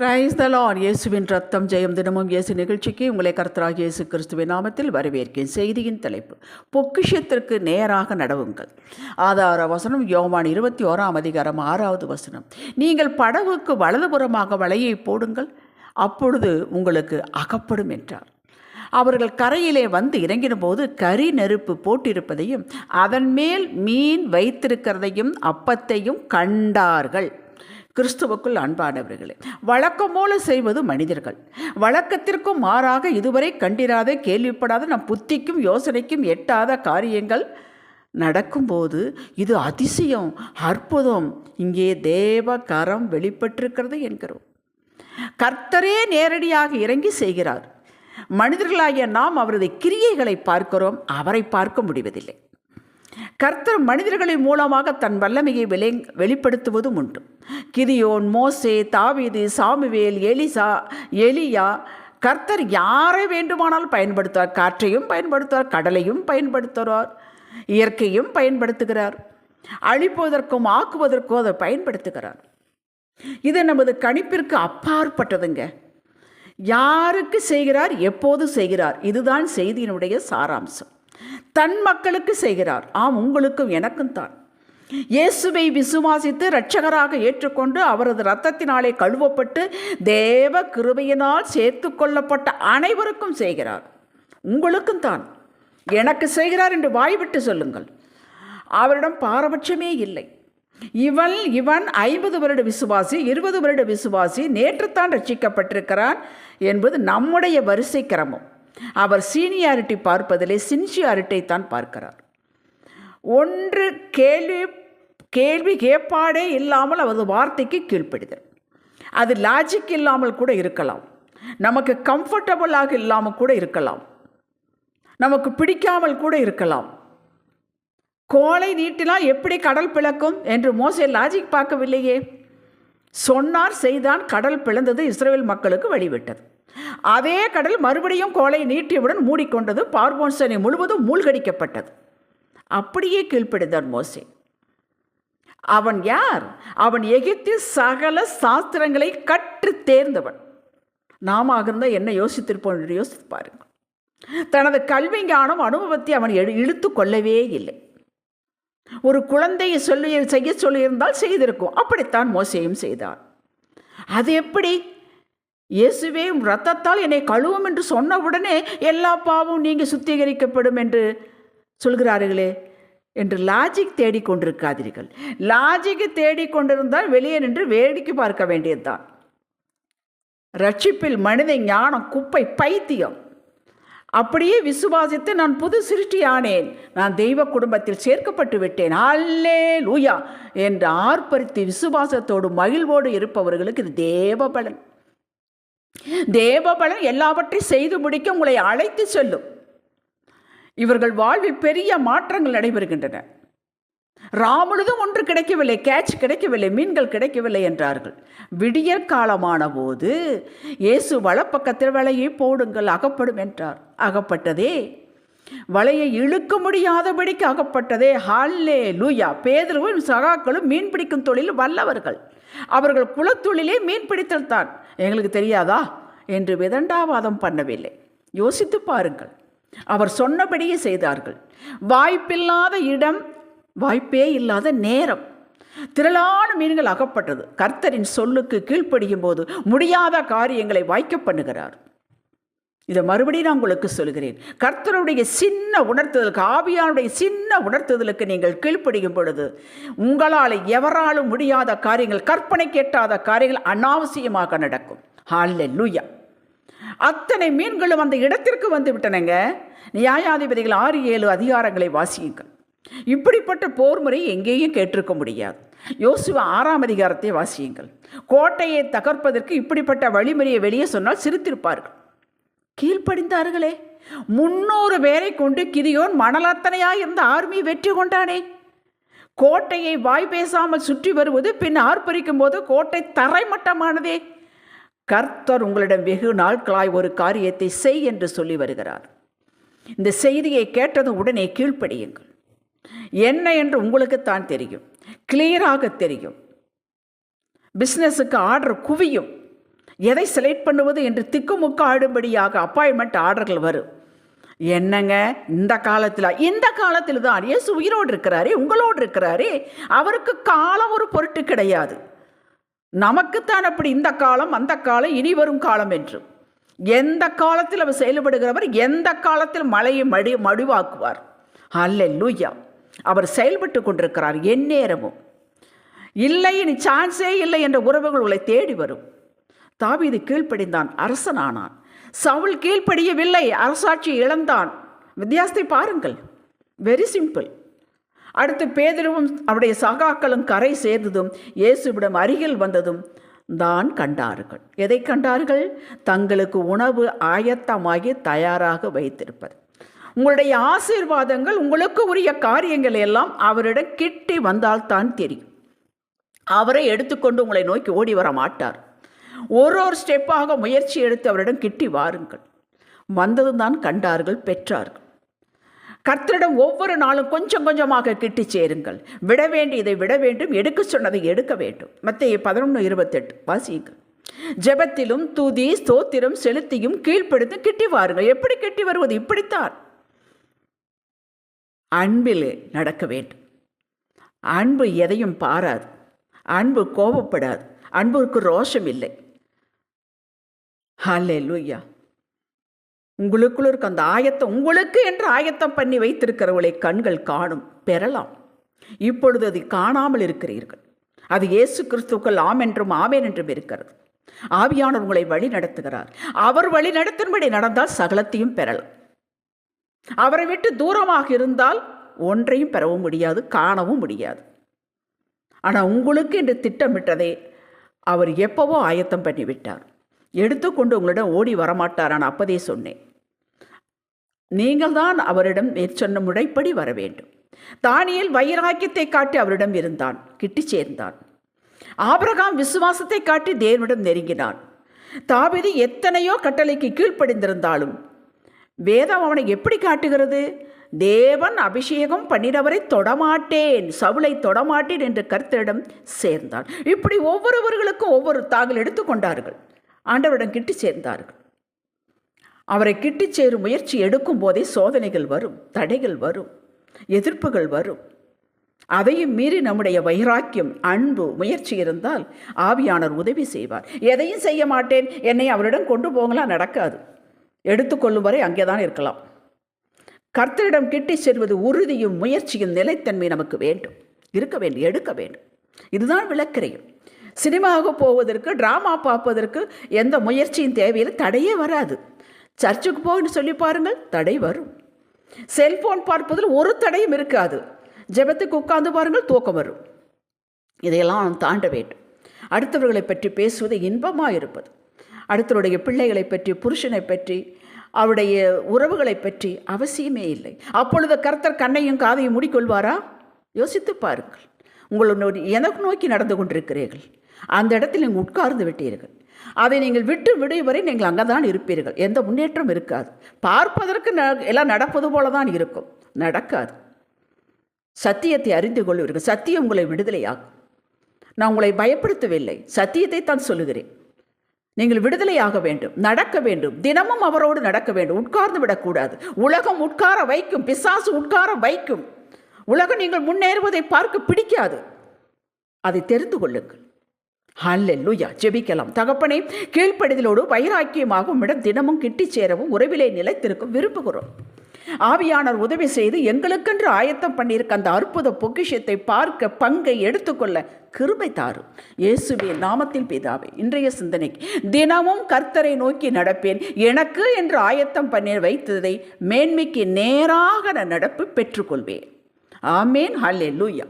Praise the Lord இயேசுவின் ரத்தம் ஜெயம் தினமும் இயேசு நிகழ்ச்சிக்கு உங்களை கர்த்தராக இயேசு கிறிஸ்துவின் நாமத்தில் வரவேற்கிறேன் செய்தியின் தலைப்பு பொக்கிஷத்திற்கு நேராக நடவுங்கள். ஆதார வசனம் யோவான் இருபத்தி ஓராம் அதிகாரம் ஆறாவது வசனம். நீங்கள் படவுக்கு வலதுபுறமாக வலையை போடுங்கள் அப்பொழுது உங்களுக்கு அகப்படும் என்றார். அவர்கள் கரையிலே வந்து இறங்கின போது கரி நெருப்பு போட்டிருப்பதையும் அதன் மேல் மீன் வைத்திருக்கிறதையும் அப்பத்தையும் கண்டார்கள். கிறிஸ்துவுக்குள் அன்பானவர்களே வழக்கம் போல செய்வது மனிதர்கள். வழக்கத்திற்கும் மாறாக இதுவரை கண்டிராத கேள்விப்படாத நம் புத்திக்கும் யோசனைக்கும் எட்டாத காரியங்கள் நடக்கும்போது இது அதிசயம் அற்புதம். இங்கே தேவ கரம் வெளிப்பட்டிருக்கிறது என்கிறோம். கர்த்தரே நேரடியாக இறங்கி செய்கிறார். மனிதர்களாகிய நாம் அவரது கிரியைகளை பார்க்கிறோம் அவரை பார்க்க முடிவதில்லை. கர்த்தர் மனிதர்களின் மூலமாக தன் வல்லமையை வெளி வெளிப்படுத்துவதும் உண்டு. கிதியோன் மோசே தாவீது சாமுவேல் எலிசா எலியா கர்த்தர் யாரை வேண்டுமானால் பயன்படுத்துவார். காற்றையும் பயன்படுத்துவார் கடலையும் பயன்படுத்துகிறார் இயற்கையும் பயன்படுத்துகிறார். அழிப்பதற்கும் ஆக்குவதற்கும் அதை பயன்படுத்துகிறார். இது நமது கணிப்பிற்கு அப்பாற்பட்டதுங்க. யாருக்கு செய்கிறார் எப்போது செய்கிறார்? இதுதான் செய்தியினுடைய சாராம்சம். தன் மக்களுக்கு செய்கிறார். ஆம் உங்களுக்கும் எனக்கும் தான். இயேசுவை விசுவாசித்து இரட்சகராக ஏற்றுக்கொண்டு அவரது இரத்தத்தினாலே கழுவப்பட்டு தேவ கிருபையினால் சேர்த்து கொள்ளப்பட்ட அனைவருக்கும் செய்கிறார். உங்களுக்கும் தான். எனக்கு செய்கிறார் என்று வாய்விட்டு சொல்லுங்கள். அவரிடம் பாரபட்சமே இல்லை. இவன் இவன் ஐம்பது வருட விசுவாசி இருபது வருட விசுவாசி நேற்றுத்தான் ரட்சிக்கப்பட்டிருக்கிறான் என்பது நம்முடைய வரிசை கிரமம். அவர் சீனியாரிட்டி பார்ப்பதிலே சின்சியாரிட்டை தான் பார்க்கிறார். ஒன்று கேள்வி கேள்வி கேட்பாடே இல்லாமல் அவரது வார்த்தைக்கு கீழ்ப்படுதல். அது லாஜிக் இல்லாமல் கூட இருக்கலாம். நமக்கு கம்ஃபர்டபுளாக இல்லாமல் கூட இருக்கலாம். நமக்கு பிடிக்காமல் கூட இருக்கலாம். கோலை நீட்டினால் எப்படி கடல் பிளக்கும் என்று மோசே லாஜிக் பார்க்கவில்லையே. சொன்னார் செய்தான் கடல் பிளந்தது இஸ்ரேல் மக்களுக்கு வழிவிட்டது. அதே கடல் மறுபடியும் கோலை நீட்டியவுடன் மூடிக்கொண்டது பார்போன்சனை முழுவதும் மூழ்கடிக்கப்பட்டது. அப்படியே கீழ்ப்படிந்தார் மோசே. அவன் யார்? அவன் எகிப்தி சகல சாஸ்திரங்களை கற்று தேர்ந்தவன். நாம இருந்தால் என்ன யோசித்திருப்போம் என்று யோசித்து பாருங்கள். தனது கல்வி ஞானம் அனுபவத்தை அவன் எழு இழுத்து கொள்ளவே இல்லை. ஒரு குழந்தையை சொல்லி செய்ய சொல்லியிருந்தால் செய்திருக்கும். அப்படித்தான் மோசையும் செய்தான். அது எப்படி? இயேசுவே ரத்தத்தால் என்னை கழுவும் என்று சொன்னவுடனே எல்லா பாவம் நீங்கள் சுத்திகரிக்கப்படும் என்று சொல்கிறார்களே என்று லாஜிக் தேடிக்கொண்டிருக்காதீர்கள் லாஜிக் தேடிக்கொண்டிருந்தால் வெளியே நின்று வேடிக்கை பார்க்க வேண்டியதுதான். ரட்சிப்பில் மனித ஞானம் குப்பை பைத்தியம். அப்படியே விசுவாசித்து நான் புது சிருஷ்டியானேன். நான் தெய்வ குடும்பத்தில் சேர்க்கப்பட்டு விட்டேன். அல்லே லூயா என்று ஆர்ப்பரித்து விசுவாசத்தோடு மகிழ்வோடு இருப்பவர்களுக்கு இது தேவ பலன் தேவபலன் எல்லாவற்றையும் செய்து முடிக்க உங்களை அழைத்து செல்லும். இவர்கள் வாழ்வில் பெரிய மாற்றங்கள் நடைபெறுகின்றன. ராமுழுதும் ஒன்று கிடைக்கவில்லை கேட்ச் கிடைக்கவில்லை மீன்கள் கிடைக்கவில்லை என்றார்கள். விடியற் காலமான போது இயேசு வலப்பக்கத்தில் வலையை போடுங்கள் அகப்படும் என்றார். அகப்பட்டதே. வலையை இழுக்க முடியாதபடிக்கு அகப்பட்டதே. ஹால்லே லூயா பேதருவும் சகாக்களும் மீன் பிடிக்கும் தொழில் வல்லவர்கள். அவர்கள் குலத்தொழிலே மீன் பிடித்தல் தான். எங்களுக்கு தெரியாதா? என்று விதண்டாவாதம் பண்ணவில்லை. யோசித்து பாருங்கள். அவர் சொன்னபடியே செய்தார்கள். வாய்ப்பில்லாத இடம் வாய்ப்பே இல்லாத நேரம். திரளான மீன்கள் அகப்பட்டது. கர்த்தரின் சொல்லுக்கு கீழ்ப்படியும் போது முடியாத காரியங்களை வாய்க்க பண்ணுகிறார். இதை மறுபடியும் நான் உங்களுக்கு சொல்கிறேன். கர்த்தருடைய சின்ன உணர்த்துதலுக்கு ஆவியானுடைய சின்ன உணர்த்துதலுக்கு நீங்கள் கீழ்ப்படியும் பொழுது உங்களால் எவராலும் முடியாத காரியங்கள் கற்பனை கேட்டாத காரியங்கள் அனாவசியமாக நடக்கும். ஹால்ல லூயா அத்தனை மீன்களும் அந்த இடத்திற்கு வந்து விட்டனங்க. நியாயாதிபதிகள் ஆறு ஏழு அதிகாரங்களை வாசியுங்கள். இப்படிப்பட்ட போர் முறை எங்கேயும் கேட்டிருக்க முடியாது. யோசுவ ஆறாம் அதிகாரத்தை வாசியுங்கள். கோட்டையை தகர்ப்பதற்கு இப்படிப்பட்ட வழிமுறையை வெளியே சொன்னால் சிரித்திருப்பார்கள். கீழ்ப்படிந்தார்களே. முன்னூறு பேரை கொண்டு கிரியோன் மணலத்தனையாக இருந்த ஆர்மி வெற்றி கொண்டானே. கோட்டையை வாய் பேசாமல் சுற்றி வருவது பின் ஆர்ப்பரிக்கும் போது கோட்டை தரைமட்டமானதே. கர்த்தர் உங்களிடம் வெகு நாட்களாய் ஒரு காரியத்தை செய் என்று சொல்லி வருகிறார். இந்த செய்தியை கேட்டதும் உடனே கீழ்ப்படியுங்கள். என்ன என்று உங்களுக்குத்தான் தெரியும். கிளியராக தெரியும். பிஸ்னஸுக்கு ஆர்டர் குவியும். எதை செலக்ட் பண்ணுவது என்று திக்குமுக்கு ஆடும்படியாக அப்பாயின்மெண்ட் ஆர்டர்கள் வரும். என்னங்க? இந்த காலத்தில் இந்த காலத்தில் தான் இயேசு உயிரோடு இருக்கிறாரே உங்களோடு இருக்கிறாரே அவருக்கு காலம் ஒரு பொருட்டு கிடையாது. நமக்குத்தான் அப்படி இந்த காலம் அந்த காலம் இனி வரும் காலம் என்று. எந்த காலத்தில் அவர் செயல்படுகிறவர் எந்த காலத்தில் மழையை மடி மடிவாக்குவார். அல்ல லூயா அவர் செயல்பட்டு கொண்டிருக்கிறார் எந்நேரமும். இல்லை இனி சான்ஸே இல்லை என்ற உறவுகள் உங்களை தேடி வரும். தாவீது கீழ்ப்படிந்தான் அரசனானான். சவுல் கீழ்ப்படியவில்லை அரசாட்சி இழந்தான். வித்தியாசத்தை பாருங்கள். வெரி சிம்பிள் அடுத்து பேதருவும் அவருடைய சகாக்களும் கரை சேர்ந்ததும் இயேசுவிடம் அருகில் வந்ததும் தான் கண்டார்கள். எதை கண்டார்கள்? தங்களுக்கு உணவு ஆயத்தமாகி தயாராக வைத்திருப்பது. உங்களுடைய ஆசீர்வாதங்கள் உங்களுக்கு உரிய காரியங்கள் எல்லாம் அவரிடம் கிட்டி வந்தால் தான் தெரியும். அவரை எடுத்துக்கொண்டு உங்களை நோக்கி ஓடி வர மாட்டார். ஒரு ஒரு ஸ்டெப்பாக முயற்சி எடுத்து அவரிடம் கிட்டி வாருங்கள். வந்ததும் தான் கண்டார்கள் பெற்றார்கள். கர்த்தரிடம் ஒவ்வொரு நாளும் கொஞ்சம் கொஞ்சமாக கிட்டி சேருங்கள். விட வேண்டியதை விட வேண்டும் எடுக்க சொன்னதை எடுக்க வேண்டும். மத்திய பதினொன்று இருபத்தெட்டு. வாசியுங்கள். ஜெபத்திலும் துதி ஸ்தோத்திரம் செலுத்தியும் கீழ்ப்படுத்தி கிட்டி வாருங்கள். எப்படி கிட்டி வருவது? இப்படித்தான். அன்பிலே நடக்க வேண்டும். அன்பு எதையும் பாராது. அன்பு கோபப்படாது. அன்புக்கு ரோஷம் இல்லை. ஹலே லூயா உங்களுக்குள்ள இருக்க அந்த ஆயத்தம் உங்களுக்கு என்று ஆயத்தம் பண்ணி வைத்திருக்கிறவளை கண்கள் காணும் பெறலாம். இப்பொழுது அது காணாமல் இருக்கிறீர்கள். அது இயேசு கிறிஸ்துக்கள் ஆம் என்றும் ஆமேன் என்றும் இருக்கிறது. ஆவியானவர் உங்களை வழி நடத்துகிறார். அவர் வழி நடத்தும்படி நடந்தால் சகலத்தையும் பெறலாம். அவரை விட்டு தூரமாக இருந்தால் ஒன்றையும் பெறவும் முடியாது காணவும் முடியாது. ஆனால் உங்களுக்கு என்று திட்டமிட்டதை அவர் எப்பவோ ஆயத்தம் பண்ணிவிட்டார். எடுத்துக்கொண்டு உங்களிடம் ஓடி வரமாட்டார். நான் அப்பதே சொன்னேன். நீங்கள் தான் அவரிடம் மேற்சொன்ன முறைப்படி வர வேண்டும். தானியல் வைராக்கியத்தை காட்டி அவரிடம் இருந்தான். கிட்டி சேர்ந்தான். ஆபரகாம் விசுவாசத்தை காட்டி தேவனிடம் நெருங்கினான். தாவிதி எத்தனையோ கட்டளைக்கு கீழ்ப்படிந்திருந்தாலும் வேதம் அவனை எப்படி காட்டுகிறது? தேவன் அபிஷேகம் பண்ணினவரை தொடமாட்டேன் சவுளை தொடமாட்டேன் என்று கர்த்தரிடம் சேர்ந்தான். இப்படி ஒவ்வொருவர்களுக்கும் ஒவ்வொரு தாங்கள் எடுத்துக்கொண்டார்கள் ஆண்டவரிடம் கிட்டி சேர்ந்தார்கள். அவரை கிட்டு சேரும் முயற்சி எடுக்கும் போதே சோதனைகள் வரும் தடைகள் வரும் எதிர்ப்புகள் வரும். அதையும் மீறி நம்முடைய வைராக்கியம் அன்பு முயற்சி இருந்தால் ஆவியானவர் உதவி செய்வார். எதையும் செய்ய மாட்டேன் என்னை அவரிடம் கொண்டு போகலாம் நடக்காது. எடுத்துக்கொள்ளும் வரை அங்கே தான் இருக்கலாம். கர்த்தரிடம் கிட்டி செல்வது உறுதியும் முயற்சியும் நிலைத்தன்மை நமக்கு வேண்டும். இருக்க வேண்டும் எடுக்க வேண்டும். இதுதான் விளக்கிறையும். சினிமாவுக்கு போவதற்கு ட்ராமா பார்ப்பதற்கு எந்த முயற்சியும் தேவையில்லை. தடையே வராது. சர்ச்சுக்கு போகணும்னு சொல்லி பாருங்கள் தடை வரும். செல்போன் பார்ப்பதில் ஒரு தடையும் இருக்காது. ஜெபத்துக்கு உட்கார்ந்து பாருங்கள் தூக்கம் வரும். இதையெல்லாம் நாம் தாண்ட வேண்டும். அடுத்தவர்களை பற்றி பேசுவது இன்பமாக இருப்பது அடுத்தவருடைய பிள்ளைகளை பற்றி புருஷனை பற்றி அவருடைய உறவுகளை பற்றி அவசியமே இல்லை. அப்பொழுது கர்த்தர் கண்ணையும் காதையும் மூடிக்கொள்வாரா? யோசித்து பாருங்கள். உங்களுடைய எனக்கு நோக்கி நடந்து கொண்டிருக்கிறீர்கள். அந்த இடத்தில் நீங்கள் உட்கார்ந்து விட்டீர்கள். அதை நீங்கள் விட்டு விடும் வரை நீங்கள் அங்கே தான் இருப்பீர்கள். எந்த முன்னேற்றம் இருக்காது. பார்ப்பதற்கு ந எல்லாம் நடப்பது போல தான் இருக்கும். நடக்காது. சத்தியத்தை அறிந்து கொள்வீர்கள் சத்தியம் உங்களை விடுதலையாகும் நான் உங்களை பயப்படுத்தவில்லை. சத்தியத்தை தான் சொல்லுகிறேன். நீங்கள் விடுதலையாக வேண்டும். நடக்க வேண்டும். தினமும் அவரோடு நடக்க வேண்டும். உட்கார்ந்து விடக்கூடாது. உலகம் உட்கார வைக்கும். பிசாசு உட்கார வைக்கும். உலகம் நீங்கள் முன்னேறுவதை பார்க்க பிடிக்காது. அதை தெரிந்து கொள்ளுங்கள். ஹல்லெல்லுயா ஜெபிக்கலாம். தகப்பனே கீழ்ப்படிதலோடு வைராக்கியமாக உம்மிடம் தினமும் கிட்டி சேரவும் உறவிலே நிலைத்திருக்கும் விரும்புகிறோம். ஆவியானவர் உதவி செய்து எங்களுக்கென்று ஆயத்தம் பண்ணியிருக்க அந்த அற்புத பொக்கிஷத்தை பார்க்க பங்கை எடுத்துக்கொள்ள கிருபை தாரும். இயேசுவே நாமத்தில் பிதாவே இன்றைய சிந்தனைக்கு தினமும் கர்த்தரை நோக்கி நடப்பேன். எனக்கு என்று ஆயத்தம் பண்ணி வைத்ததை மேன்மைக்கு நேராக நான் நடப்பு பெற்றுக்கொள்வேன். ஆமேன். ஹல்லே லூயா